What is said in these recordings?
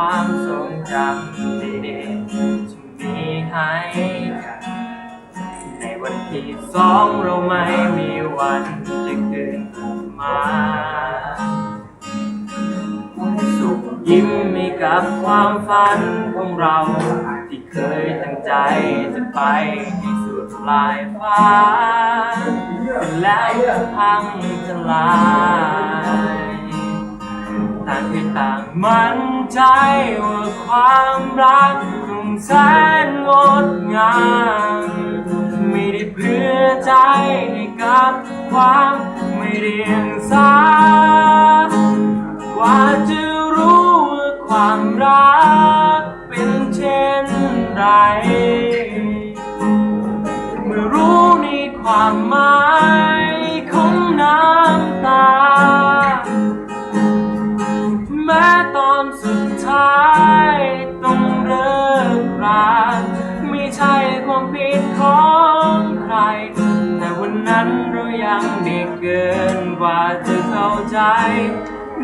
ความทรงจำดีๆที่มีให้กันในวันที่สองเราไม่มีวันจะคืนมาสุขยิ้มมีกับความฝันของเรา ที่เคยตั้งใจจะไปให้สุดปลายฟ้า แล้วพังทลาย ต่างคือต่างมั่นใจว่าความรักคงแสนงดงามไม่ได้เพื่อใจให้กับความไม่เรียงสากว่าจะรู้ว่าความรักเป็นเช่นไร เมื่อรู้ในความหมาย เกินกว่าจะเข้าใจ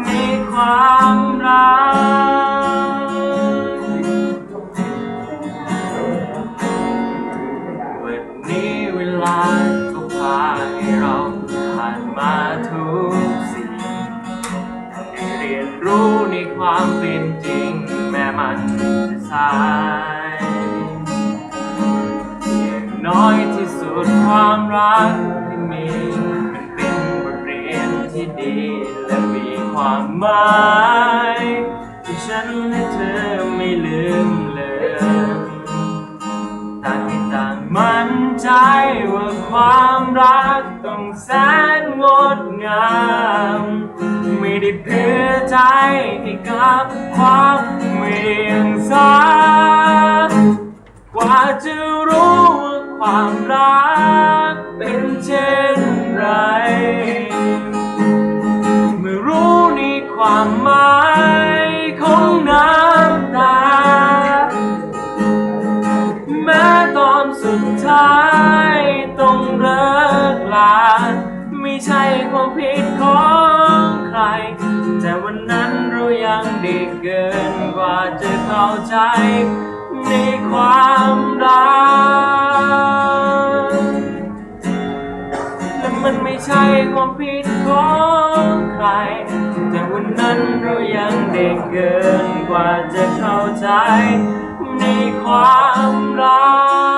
ในความรัก วันนี้เวลาก็พาให้เราผ่านมาทุกสิ่งได้เรียนรู้ในความเป็นจริง แม้มันจะสายอย่างน้อยที่สุดความรักที่มี หมายที่ฉันและเธอไม่ลืมเลยต่างให้ต่างมั่นใจว่าความรักต้องแสนงดงาม ไม่ได้เพื่อใจให้กับความไม่เรียงสากว่าจะรู้ว่าความรักเป็นเช่น ความหมายของน้ำตา แม้ตอนสุดท้ายต้องเลิกลา ไม่ใช่ความผิดของใคร แต่วันนั้นเรายังเด็กเกินกว่าจะเข้าใจในความ มันไม่ใช่ความผิดของใคร แต่วันนั้นเรายังเด็กเกินกว่าจะเข้าใจในความรัก